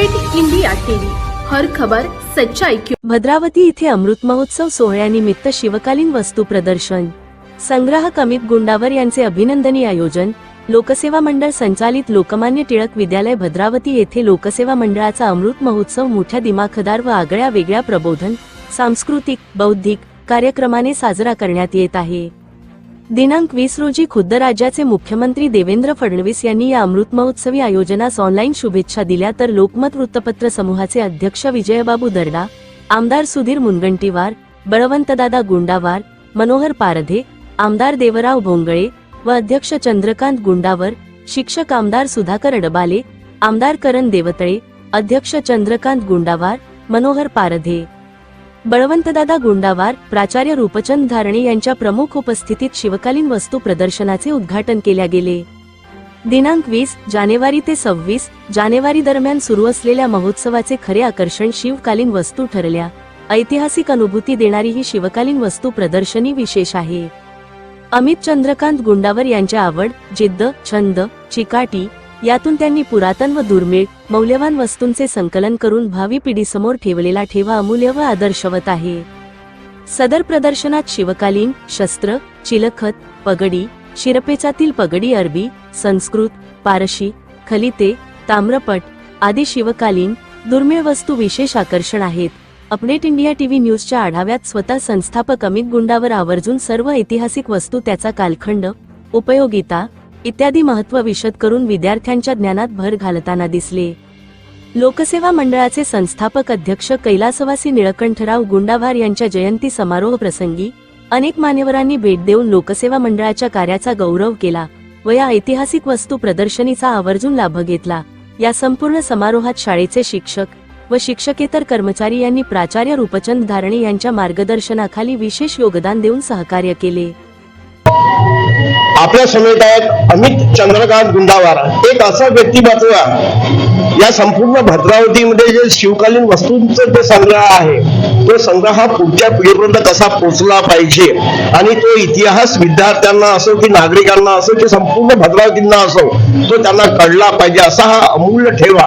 Great India TV. हर खबर सच्चाई की भद्रावती इथे अमृत महोत्सव सोहळ्यानिमित्त शिवकालीन वस्तू प्रदर्शन. संग्राहक अमित गुंडावर यांचे अभिनंदनी आयोजन लोकसेवा मंडळ संचालित लोकमान्य टिळक विद्यालय भद्रावती येथे लोकसेवा मंडळाचा अमृत महोत्सव मोठ्या दिमाखदार व आगळ्या वेगळ्या प्रबोधन सांस्कृतिक बौद्धिक कार्यक्रमाने साजरा करण्यात येत आहे. दिनांक वीस रोजी खुद्द राज्याचे मुख्यमंत्री देवेंद्र फडणवीस यांनी या अमृत महोत्सवी आयोजनास ऑनलाईन शुभेच्छा दिल्या तर लोकमत वृत्तपत्र समूहाचे अध्यक्ष विजयबाबू दर्डा आमदार सुधीर मुनगंटीवार बळवंतदादा गुंडावार मनोहर पारधे आमदार देवराव भोंगळे व अध्यक्ष चंद्रकांत गुंडावर शिक्षक आमदार सुधाकर अडबाले आमदार करण देवतळे अध्यक्ष चंद्रकांत गुंडावार मनोहर पारधे. बळवंतदादा गुंडावार प्राचार्य रूपचंद धारणे यांच्या प्रमुख उपस्थितीत शिवकालीन वस्तू प्रदर्शनाचे उद्घाटन केल्या गेले. दिनांक वीस जानेवारी ते सव्वीस जानेवारी दरम्यान सुरू असलेल्या महोत्सवाचे खरे आकर्षण शिवकालीन वस्तू ठरल्या. ऐतिहासिक अनुभूती देणारी ही शिवकालीन वस्तू प्रदर्शनी विशेष आहे. अमित चंद्रकांत गुंडावर यांच्या आवड जिद्द छंद चिकाटी यातून त्यांनी पुरातन व दुर्मिळ मौल्यवान वस्तूंचे संकलन करून भावी पिढीसमोर ठेवलेला ठेवा अमूल्य व आदर्शवत आहे. सदर प्रदर्शनात शिवकालीन शस्त्र चिलखत पगडी शिरपेचातील पगडी अरबी संस्कृत पारशी खलिते ताम्रपट आदी शिवकालीन दुर्मिळ वस्तू विशेष आकर्षण आहेत. अपडेट इंडिया टीव्ही न्यूजच्या आढाव्यात स्वतः संस्थापक अमित गुंडावर आवर्जून सर्व ऐतिहासिक वस्तू त्याचा कालखंड उपयोगिता इत्यादी महत्त्व विशद करून विद्यार्थ्यांच्या ज्ञानात भर घालताना दिसले. लोकसेवा मंडळाचे संस्थापक अध्यक्ष कैलासवासी निळकंठराव गुंडाभार यांच्या जयंती समारोह प्रसंगी अनेक मान्यवरांनी भेट देऊन लोकसेवा मंडळाच्या कार्याचा गौरव केला व या ऐतिहासिक वस्तू प्रदर्शनीचा आवर्जून लाभ घेतला. या संपूर्ण समारोहात शाळेचे शिक्षक व शिक्षकेतर कर्मचारी यांनी प्राचार्य रूपचंद धारणे यांच्या मार्गदर्शनाखाली विशेष योगदान देऊन सहकार्य केले. आपल्या समेट आहेत अमित चंद्रकांत गुंडावार. एक असा व्यक्तिमत्व या संपूर्ण भद्रावतीमध्ये जे शिवकालीन वस्तूंचं जो संग्रह आहे तो संग्रह हा पुढच्या पिढीपर्यंत कसा पोचला पाहिजे? आणि तो इतिहास विद्यार्थ्यांना असो की नागरिकांना असो की संपूर्ण भद्रावतींना असो तो त्यांना कळला पाहिजे. असा हा अमूल्य ठेवा.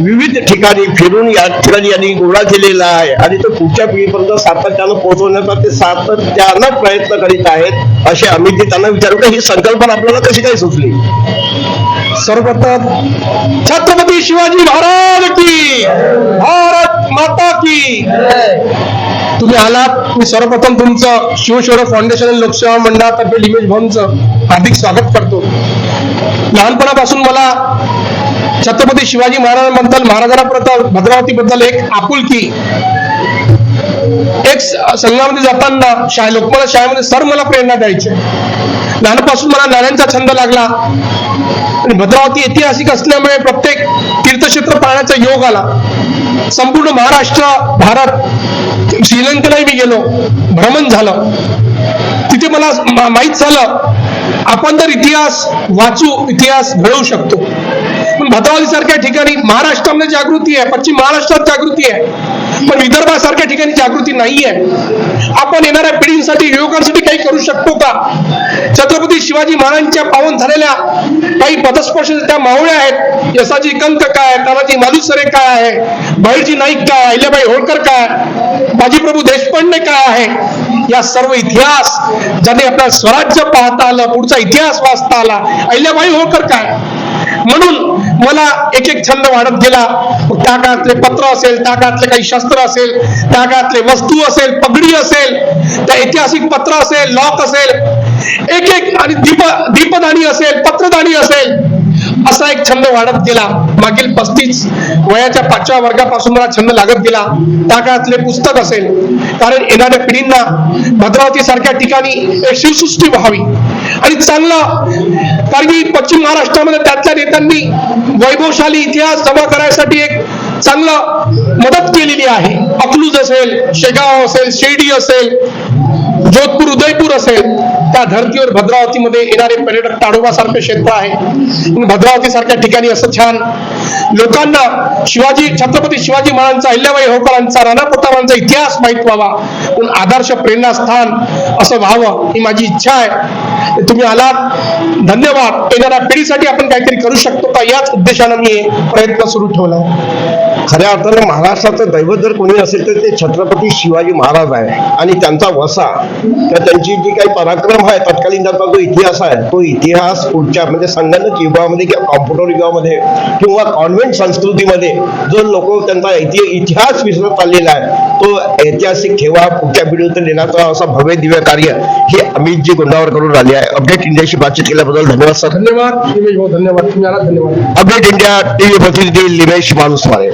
विविध ठिकाणी फिरून या ठिकाणी यांनी गोळा केलेला आहे. आणि तो पुढच्या पिढीपर्यंत सातत्यानं पोहोचवण्याचा ते सातत्यानं प्रयत्न करीत आहेत असे अमित त्यांना विचारू का ही संकल्पना आपल्याला कशी काय सुचली? सर्वप्रथम छत्रपती शिवाजी महाराज की भारत माता की. तुम्ही आलात मी सर्वप्रथम तुमचं शिवशोर फाउंडेशन लोकसेवा मंडळातर्फे लिमेश भवनचं हार्दिक स्वागत करतो. लहानपणापासून मला छत्रपती शिवाजी महाराजांबद्दल महाराजांबद्दल भद्रावतीबद्दल एक आपुलकी एक संघामध्ये जाताना शाळे लोकमान्य शाळेमध्ये सर मला प्रेरणा द्यायचे. लहानपासून मला नाण्यांचा छंद लागला. आणि भद्रावती ऐतिहासिक असल्यामुळे प्रत्येक तीर्थक्षेत्र पाहण्याचा योग आला. संपूर्ण महाराष्ट्र भारत श्रीलंकेलाही मी गेलो. भ्रमण झालं. तिथे मला माहीत झालं आपण जर इतिहास वाचू इतिहास घडवू शकतो. पण भद्रावती सारख्या ठिकाणी महाराष्ट्रामध्ये जागृती आहे पश्चिम महाराष्ट्रात जागृती आहे. पण विदर्भासारख्या ठिकाणी जागृती नाहीये. आपण येणाऱ्या पिढींसाठी युवकांसाठी काही करू शकतो का? छत्रपती शिवाजी महाराजांच्या पावन झालेल्या काही पदस्पर्श त्या मावळ्या आहेत. यशाजी कंक काय तानाजी मालुसरे काय आहे? बहिरजी नाईक काय अहिल्याबाई होळकर काय बाजीप्रभू देशपांडे काय आहे? या सर्व इतिहास ज्याने आपला स्वराज्य पाहता आलं पुढचा इतिहास वाचता आला. अहिल्याबाई होळकर काय म्हणून मला एक एक छंद वाढत गेला. मग त्या काळातले पत्र असेल त्या काळातले काही शस्त्र असेल त्या काळातले वस्तू असेल पगडी असेल त्या ऐतिहासिक पत्र असेल लॉक असेल एक एक आणि दीप दीपदाणी असेल पत्रदाणी असेल असा एक छंद वाढत गेला. मागील पस्तीस वयाच्या पाचव्या वर्गापासून मला छंद लागत गेला. त्या काळातले पुस्तक असेल कारण येणाऱ्या पिढींना भद्रावती सारख्या ठिकाणी एक शिवसृष्टी व्हावी. आणि चांगलं कारण की पश्चिम महाराष्ट्रामध्ये त्यातल्या नेत्यांनी वैभवशाली इतिहास जमा करायसाठी एक चांगलं मदत केलेली आहे. अकलूज असेल शेगाव असेल शिर्डी असेल जोधपूर उदयपूर असेल त्या धर्तीवर भद्रावतीमध्ये येणारे पर्यटक ताडोबासारखं क्षेत्र आहे. भद्रावती सारख्या ठिकाणी असं छान लोकांना शिवाजी छत्रपती शिवाजी महाराजांचा अहिल्याबाई होकरांचा राणा प्रतापांचा इतिहास माहीत व्हावा. पण आदर्श प्रेरणास्थान असं व्हावं ही माझी इच्छा आहे. तुम्ही आलात. धन्यवाद. येणाऱ्या पिढीसाठी आपण काहीतरी करू शकतो का? याच उद्देशानं मी प्रयत्न सुरू ठेवला खऱ्या अर्थानं महाराष्ट्राचं दैवत जर कोणी असेल तर ते छत्रपती शिवाजी महाराज आहे. आणि त्यांचा वसा तर त्यांची जी काही पराक्रम आहे तत्कालीन त्यांचा जो इतिहास आहे तो इतिहास पुढच्या म्हणजे संगणक युगामध्ये किंवा कॉम्प्युटर युगामध्ये किंवा कॉन्व्हेंट संस्कृतीमध्ये जो लोक त्यांचा इति- इतिहास विसरत चाललेला आहे तो ऐतिहासिक ठेवा पुढच्या पिढीवर देण्याचा असा भव्य दिव्य कार्य हे अमितजी गुंडावर करून राहिले आहे. अपडेट इंडियाशी बातचीत केल्याबद्दल धन्यवाद सर. धन्यवाद. धन्यवाद. तुम्ही आलात धन्यवाद. अपडेट इंडिया टीव्ही प्रतिनिधी लिमेश माणूसवारे